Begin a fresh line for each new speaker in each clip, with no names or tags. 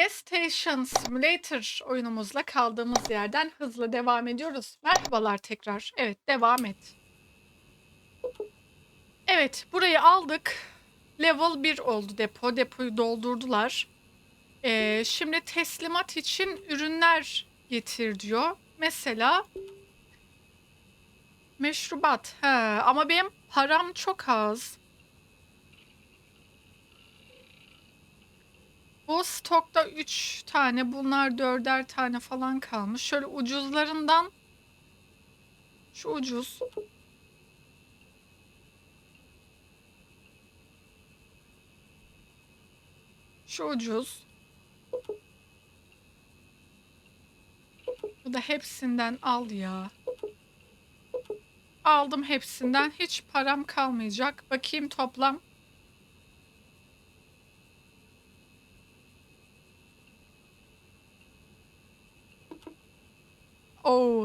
Gas Station Simulator oyunumuzla kaldığımız yerden hızla devam ediyoruz. Merhabalar tekrar. Evet devam et. Evet burayı aldık. Level 1 oldu depo. Depoyu doldurdular. Ee, şimdi teslimat için ürünler getir diyor. Mesela meşrubat. He, ama benim param çok az. Bu stokta 3 tane, bunlar 4'er tane falan kalmış. Şöyle ucuzlarından şu ucuz. Şu ucuz. Bu da hepsinden al ya. Aldım hepsinden. Hiç param kalmayacak. Bakayım toplam.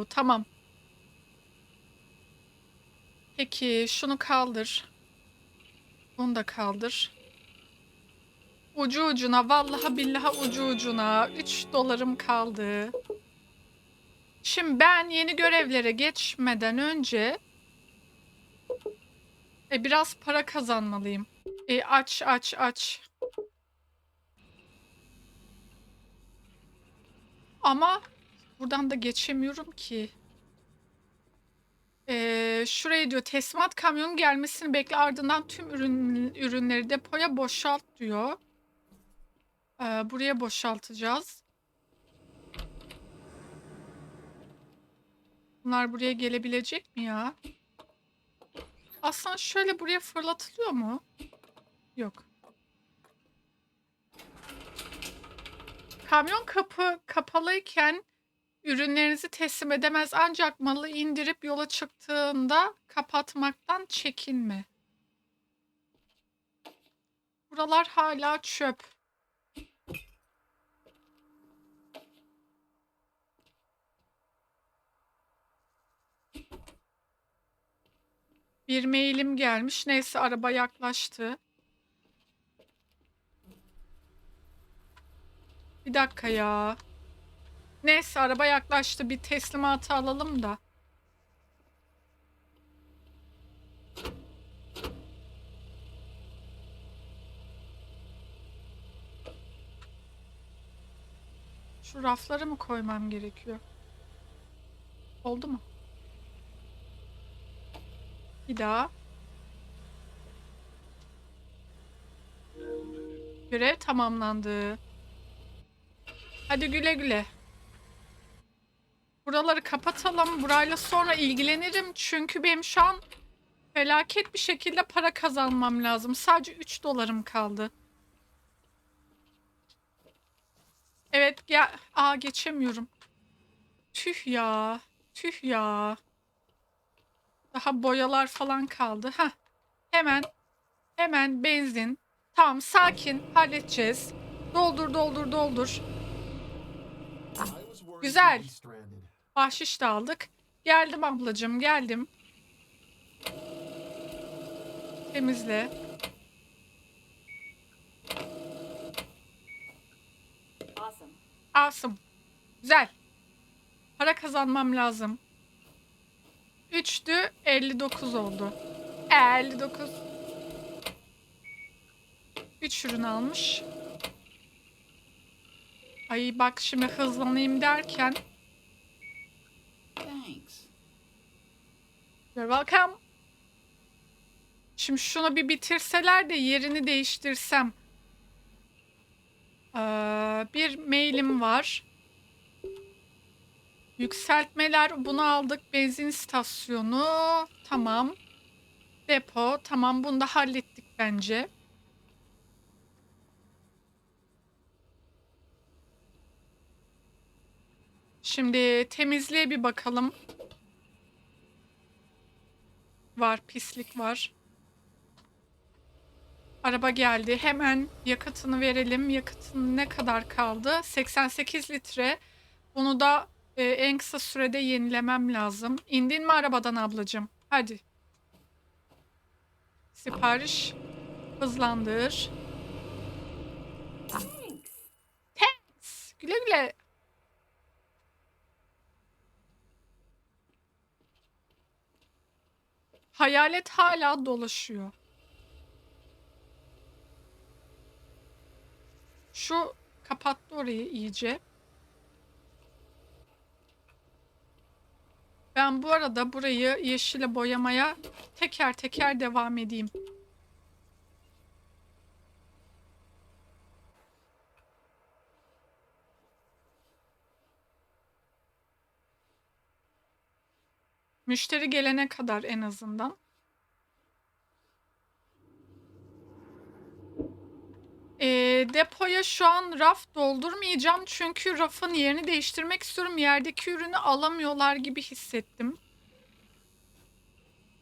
Tamam. Peki şunu kaldır. Bunu da kaldır. Ucu ucuna vallahi billahi ucu ucuna 3 dolarım kaldı. Şimdi ben yeni görevlere geçmeden önce e, biraz para kazanmalıyım. E, aç aç aç. Ama buradan da geçemiyorum ki. Ee, şuraya diyor teslimat kamyonun gelmesini bekle ardından tüm ürün, ürünleri depoya boşalt diyor. Ee, buraya boşaltacağız. Bunlar buraya gelebilecek mi ya? Aslında şöyle buraya fırlatılıyor mu? Yok. Kamyon kapı kapalıyken ürünlerinizi teslim edemez ancak malı indirip yola çıktığında kapatmaktan çekinme. Buralar hala çöp. Bir mailim gelmiş. Neyse araba yaklaştı. Bir dakika ya. Neyse araba yaklaştı. Bir teslimatı alalım da. Şu rafları mı koymam gerekiyor? Oldu mu? Bir daha. Görev tamamlandı. Hadi güle güle. Buraları kapatalım. Burayla sonra ilgilenirim. Çünkü benim şu an felaket bir şekilde para kazanmam lazım. Sadece 3 dolarım kaldı. Evet gel. Aa geçemiyorum. Tüh ya. Tüh ya. Daha boyalar falan kaldı. Heh. Hemen. Hemen benzin. Tamam sakin. Halledeceğiz. Doldur doldur doldur. Güzel. Bahşiş de aldık. Geldim ablacığım geldim. Temizle.
Awesome.
Awesome. Güzel. Para kazanmam lazım. 3'tü 59 oldu. E, 59. 3 ürün almış. Ay bak şimdi hızlanayım derken.
Thanks.
You're welcome. Şimdi şunu bir bitirseler de yerini değiştirsem. Ee, bir mailim var. Yükseltmeler bunu aldık. Benzin istasyonu. Tamam. Depo. Tamam bunu da hallettik bence. Şimdi temizliğe bir bakalım. Var pislik var. Araba geldi. Hemen yakıtını verelim. Yakıtın ne kadar kaldı? 88 litre. Bunu da e, en kısa sürede yenilemem lazım. İndin mi arabadan ablacığım? Hadi. Sipariş. Hızlandır.
Thanks.
Güle güle. Hayalet hala dolaşıyor. Şu kapattı orayı iyice. Ben bu arada burayı yeşile boyamaya teker teker devam edeyim. Müşteri gelene kadar en azından. Ee, depoya şu an raf doldurmayacağım çünkü rafın yerini değiştirmek istiyorum. Yerdeki ürünü alamıyorlar gibi hissettim.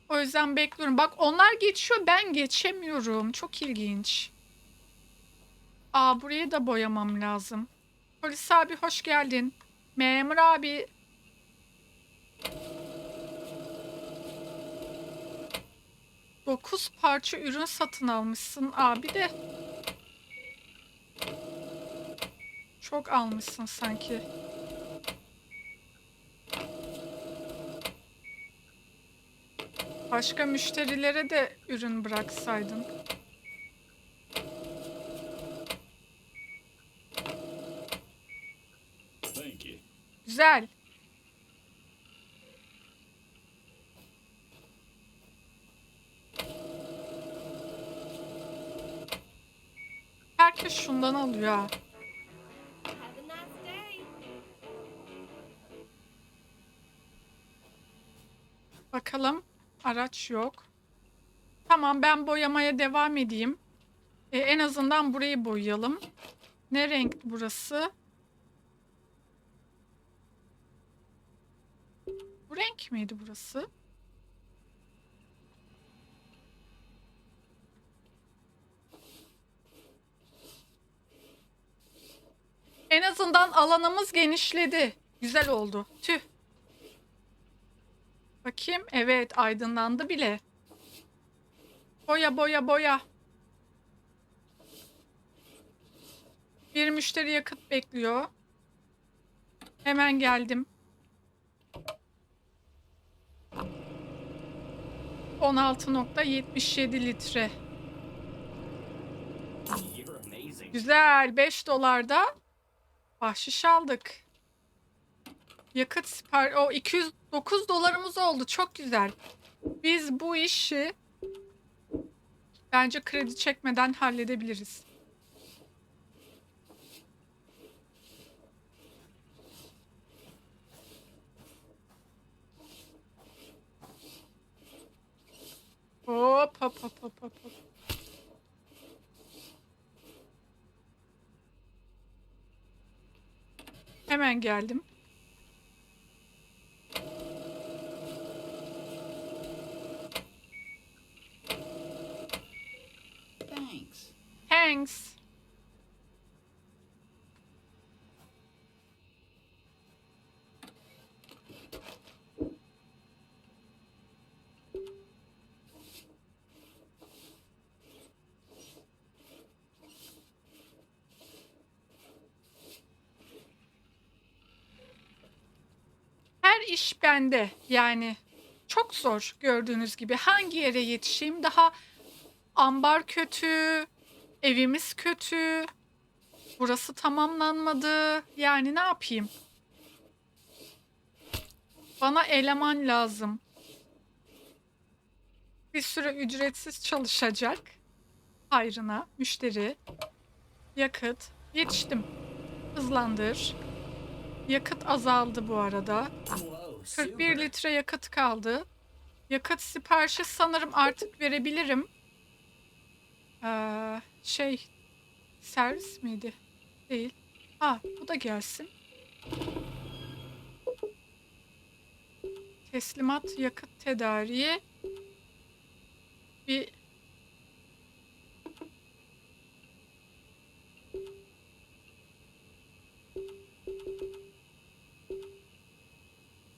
O yüzden bekliyorum. Bak onlar geçiyor ben geçemiyorum. Çok ilginç. Aa burayı da boyamam lazım. Polis abi hoş geldin. Memur abi. Dokuz parça ürün satın almışsın abi de. Çok almışsın sanki. Başka müşterilere de ürün bıraksaydın. Güzel. Herkes şundan alıyor. Bakalım. Araç yok. Tamam ben boyamaya devam edeyim. E, en azından burayı boyayalım. Ne renk burası? Bu renk miydi burası? En azından alanımız genişledi. Güzel oldu. Tüh. Bakayım. Evet aydınlandı bile. Boya boya boya. Bir müşteri yakıt bekliyor. Hemen geldim. 16.77 litre. Güzel. 5 dolarda bahşiş aldık. Yakıt sipar o 209 dolarımız oldu. Çok güzel. Biz bu işi bence kredi çekmeden halledebiliriz. Hop hop hop hop hop. hop. Hemen geldim.
Thanks.
Thanks. Her iş bende yani. Çok zor gördüğünüz gibi. Hangi yere yetişeyim? Daha ambar kötü, evimiz kötü. Burası tamamlanmadı. Yani ne yapayım? Bana eleman lazım. Bir süre ücretsiz çalışacak. Hayrına müşteri. Yakıt. Yetiştim. Hızlandır. Yakıt azaldı bu arada.
Whoa,
41
super.
litre yakıt kaldı. Yakıt siparişi sanırım artık verebilirim. Ee, şey servis miydi? Değil. Aa bu da gelsin. Teslimat yakıt tedariği. Bir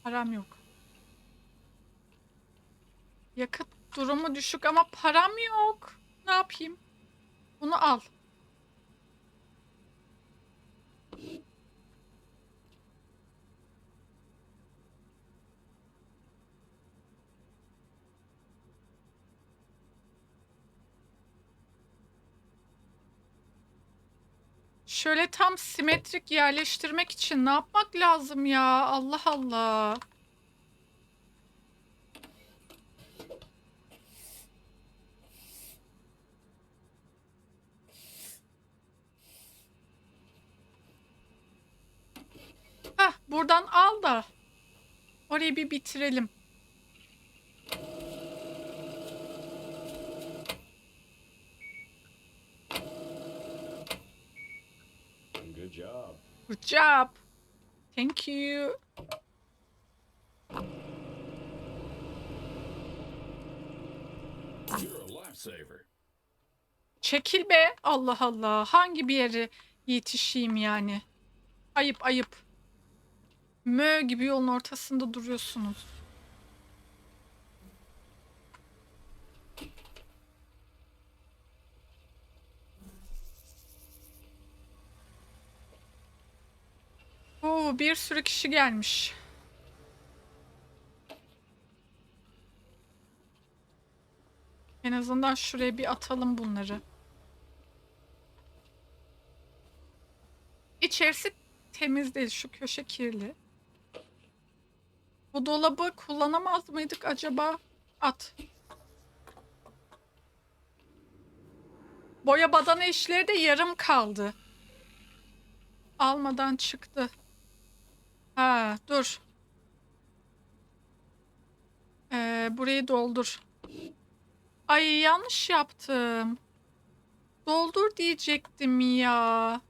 Param yok. Yakıt durumu düşük ama param yok. Ne yapayım? Bunu al. Şöyle tam simetrik yerleştirmek için ne yapmak lazım ya? Allah Allah. Hah, buradan al da orayı bir bitirelim.
Good job.
Good job. Thank you.
You're a lifesaver.
Çekil be. Allah Allah. Hangi bir yere yetişeyim yani? Ayıp ayıp. Mö gibi yolun ortasında duruyorsunuz. Oo, bir sürü kişi gelmiş. En azından şuraya bir atalım bunları. İçerisi temiz değil. Şu köşe kirli. Bu dolabı kullanamaz mıydık acaba? At. Boya badana işleri de yarım kaldı. Almadan çıktı. Ha, dur. Ee, burayı doldur. Ay yanlış yaptım. Doldur diyecektim ya.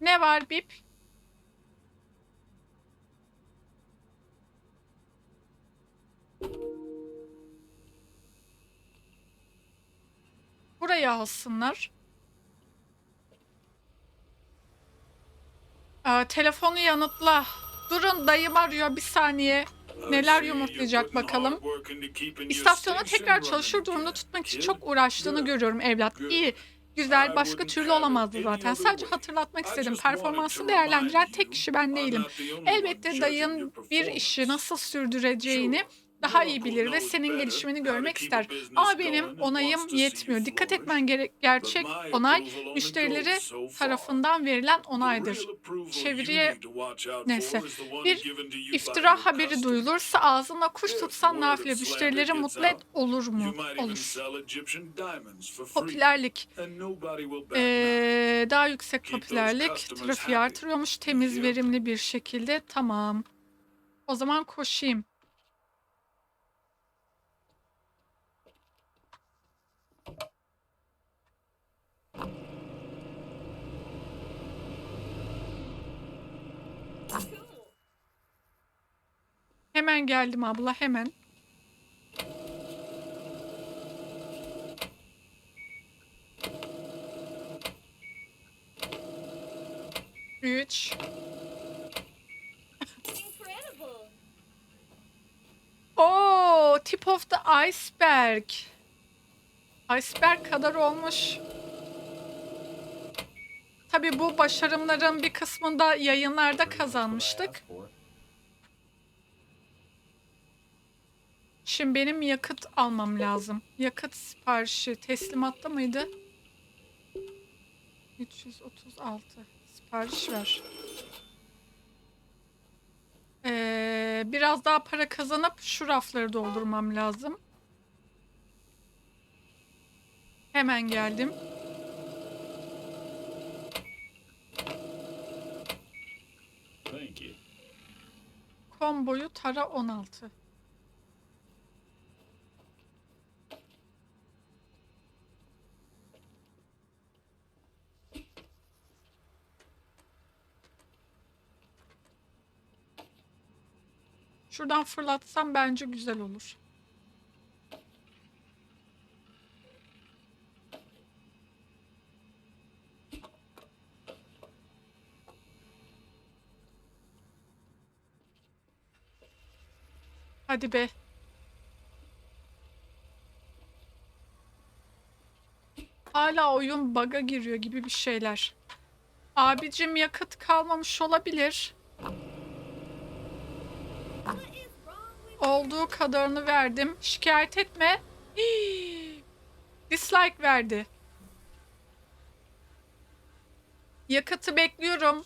Ne var Bip? Buraya alsınlar. Aa, telefonu yanıtla. Durun dayım arıyor bir saniye. Neler yumurtlayacak bakalım. İstasyonu tekrar çalışır durumda tutmak için çok uğraştığını görüyorum evlat. İyi, güzel, başka türlü olamazdı zaten. Sadece hatırlatmak istedim. Performansı değerlendiren tek kişi ben değilim. Elbette dayın bir işi nasıl sürdüreceğini daha iyi bilir ve senin gelişimini görmek ister. Ama benim onayım yetmiyor. Dikkat etmen gerek gerçek onay müşterileri tarafından verilen onaydır. Çeviriye neyse bir iftira haberi duyulursa ağzına kuş tutsan nafile müşterileri mutlu et olur mu? Olur. Popülerlik. Ee, daha yüksek popülerlik trafiği artırıyormuş temiz verimli bir şekilde tamam. O zaman koşayım. Hemen geldim abla hemen. Üç. Oo, tip of the iceberg. Iceberg kadar olmuş. Tabii bu başarımların bir kısmında yayınlarda kazanmıştık. Şimdi benim yakıt almam lazım. Yakıt siparişi teslimatta mıydı? 336. Sipariş ver. Ee, biraz daha para kazanıp şu rafları doldurmam lazım. Hemen geldim.
Thank you.
Komboyu tara 16. Şuradan fırlatsam bence güzel olur. Hadi be. Hala oyun bug'a giriyor gibi bir şeyler. Abicim yakıt kalmamış olabilir. Olduğu kadarını verdim. Şikayet etme. Dislike verdi. Yakıtı bekliyorum.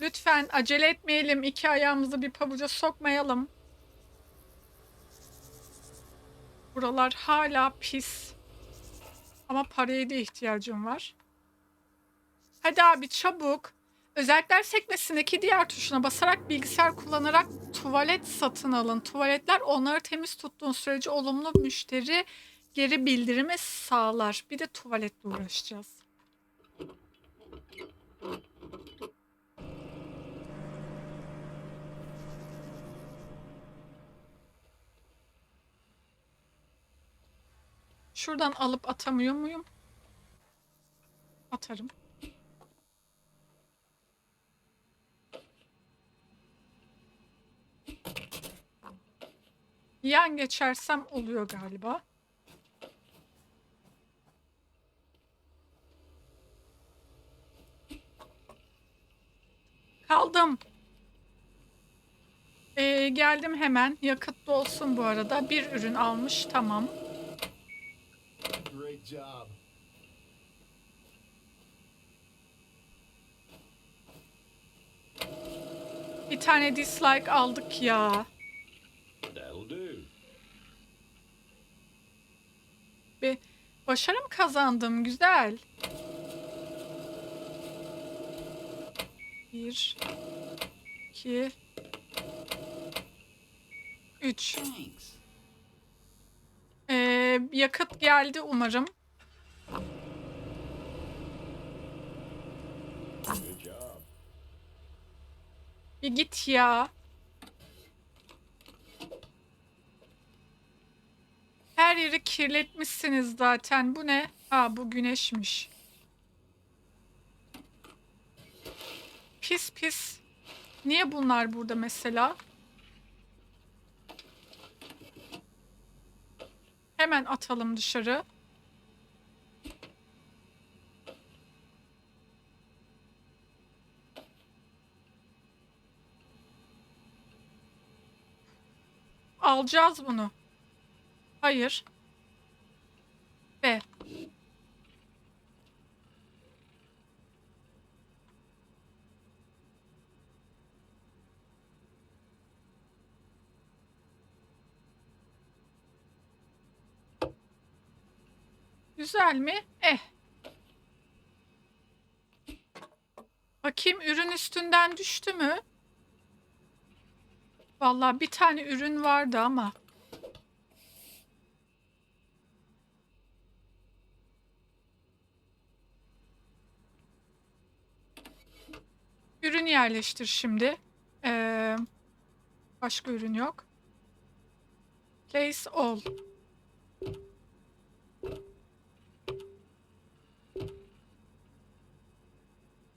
Lütfen acele etmeyelim. İki ayağımızı bir pabuca sokmayalım. Buralar hala pis. Ama paraya da ihtiyacım var. Hadi abi çabuk. Özellikler sekmesindeki diğer tuşuna basarak bilgisayar kullanarak tuvalet satın alın. Tuvaletler onları temiz tuttuğun sürece olumlu müşteri geri bildirimi sağlar. Bir de tuvaletle uğraşacağız. Şuradan alıp atamıyor muyum? Atarım. Yan geçersem oluyor galiba. Kaldım. Ee, geldim hemen. Yakıt dolsun bu arada. Bir ürün almış. Tamam.
Great job.
Bir tane dislike aldık ya. Başarım kazandım. Güzel. Bir, iki, üç. Ee, yakıt geldi umarım. Bir git ya. Her yeri kirletmişsiniz zaten. Bu ne? Ha bu güneşmiş. Pis pis. Niye bunlar burada mesela? Hemen atalım dışarı. Alacağız bunu. Hayır. B. Güzel mi? Eh. Bakayım ürün üstünden düştü mü? Vallahi bir tane ürün vardı ama. Ürün yerleştir şimdi. Ee, başka ürün yok. Place all.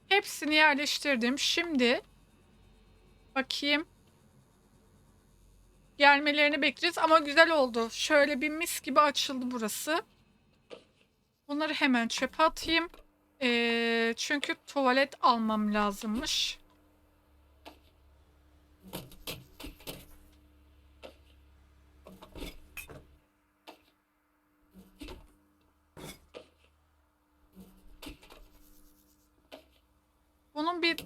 Hepsini yerleştirdim. Şimdi bakayım. Gelmelerini bekleyeceğiz ama güzel oldu. Şöyle bir mis gibi açıldı burası. Bunları hemen çöpe atayım. Ee, çünkü tuvalet almam lazımmış. Bunun bir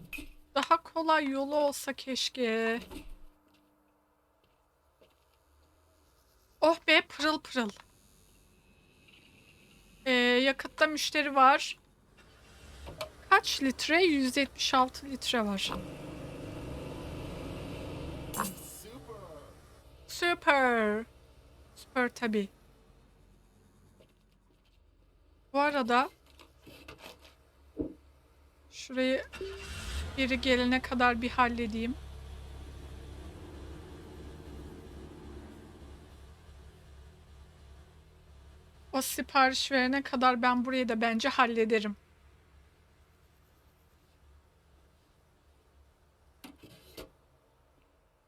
daha kolay yolu olsa keşke. Oh be pırıl pırıl. Ee, yakıtta müşteri var. Kaç litre? 176 litre var. Süper. Süper tabi. Bu arada şurayı biri gelene kadar bir halledeyim. O sipariş verene kadar ben burayı da bence hallederim.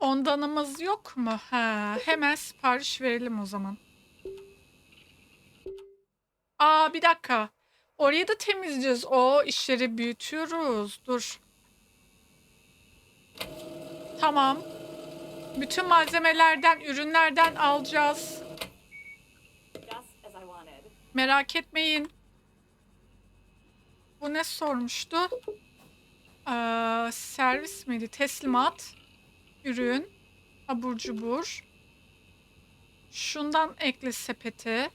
Ondanımız yok mu? Ha, hemen sipariş verelim o zaman. Aa bir dakika. Orayı da temizleyeceğiz. O işleri büyütüyoruz. Dur. Tamam. Bütün malzemelerden, ürünlerden alacağız. Merak etmeyin. Bu ne sormuştu? Ee, servis miydi? Teslimat, ürün, abur cubur. Şundan ekle sepete.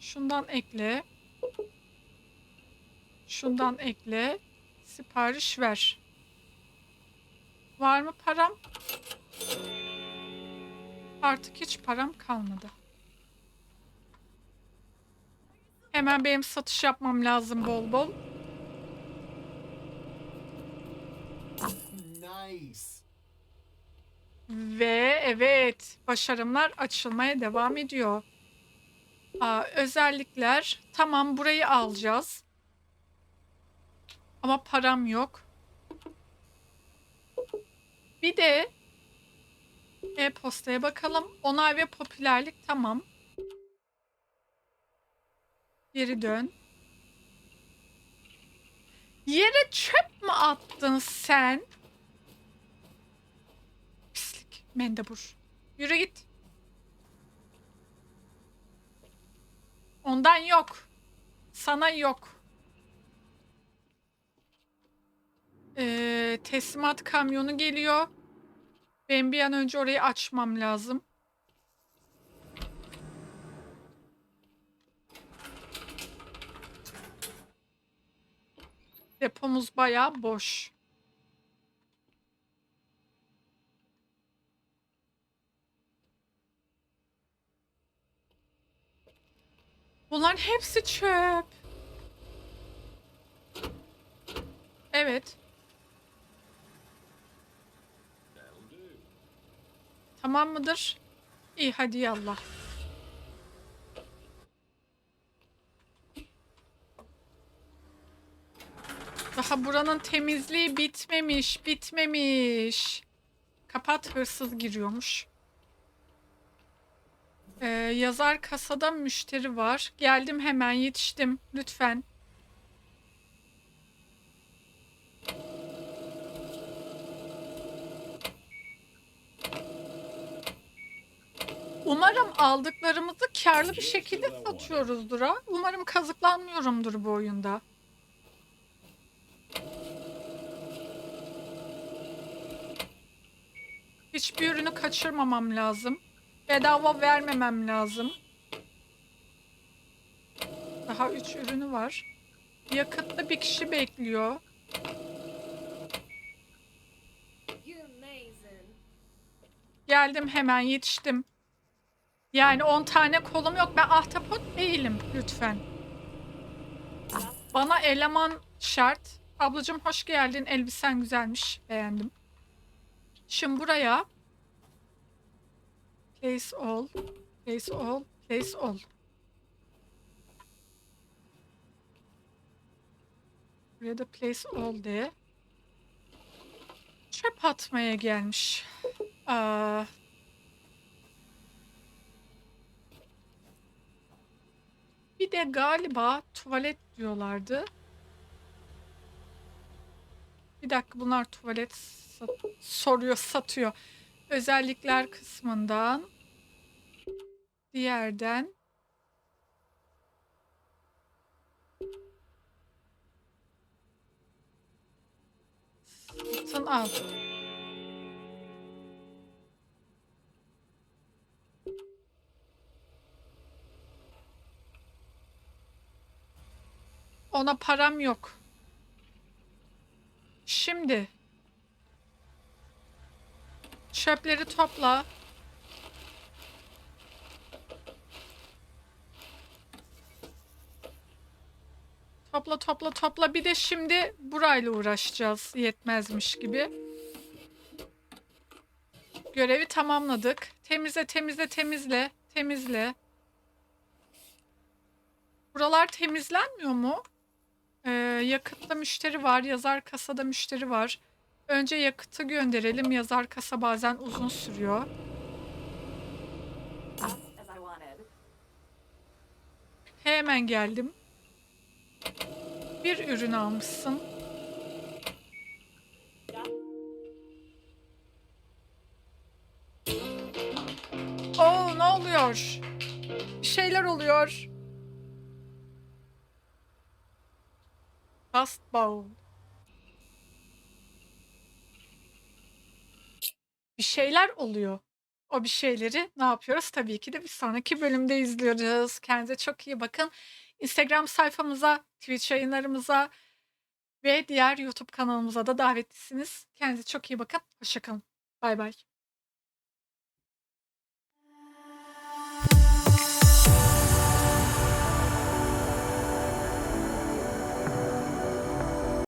Şundan ekle. Şundan ekle. Sipariş ver. Var mı param? Artık hiç param kalmadı. Hemen benim satış yapmam lazım bol bol.
Nice.
Ve evet başarımlar açılmaya devam ediyor. Aa, özellikler tamam burayı alacağız. Ama param yok. Bir de e-postaya bakalım. Onay ve popülerlik tamam. Geri dön. Yere çöp mü attın sen? Mendebur. Yürü git. Ondan yok. Sana yok. Ee, teslimat kamyonu geliyor. Ben bir an önce orayı açmam lazım. Depomuz bayağı boş. Bunların hepsi çöp. Evet. Tamam mıdır? İyi hadi yallah. Daha buranın temizliği bitmemiş, bitmemiş. Kapat hırsız giriyormuş. Ee, yazar kasada müşteri var. Geldim hemen yetiştim. Lütfen. Umarım aldıklarımızı karlı bir şekilde satıyoruzdur ha. Umarım kazıklanmıyorumdur bu oyunda. Hiçbir ürünü kaçırmamam lazım. Bedava vermemem lazım. Daha üç ürünü var. Yakıtta bir kişi bekliyor. Geldim hemen yetiştim. Yani 10 tane kolum yok. Ben ahtapot değilim lütfen. Bana eleman şart. Ablacığım hoş geldin. Elbisen güzelmiş. Beğendim. Şimdi buraya place all, place all, place all. Buraya da place all de. Çöp atmaya gelmiş. Aa, Bir de galiba tuvalet diyorlardı. Bir dakika bunlar tuvalet sat- soruyor, satıyor. Özellikler kısmından diğerden satın al. Ona param yok. Şimdi çöpleri topla. Topla topla topla. Bir de şimdi burayla uğraşacağız yetmezmiş gibi. Görevi tamamladık. Temizle temizle temizle. Temizle. Buralar temizlenmiyor mu? Ee, yakıtta müşteri var. Yazar kasada müşteri var. Önce yakıtı gönderelim. Yazar kasa bazen uzun sürüyor. Hemen geldim. Bir ürün almışsın. Oo ne oluyor? Bir şeyler oluyor. Dust Bowl. Bir şeyler oluyor. O bir şeyleri ne yapıyoruz? Tabii ki de bir sonraki bölümde izliyoruz. Kendinize çok iyi bakın. Instagram sayfamıza, Twitch yayınlarımıza ve diğer YouTube kanalımıza da davetlisiniz. Kendinize çok iyi bakın. Hoşçakalın. Bay bay.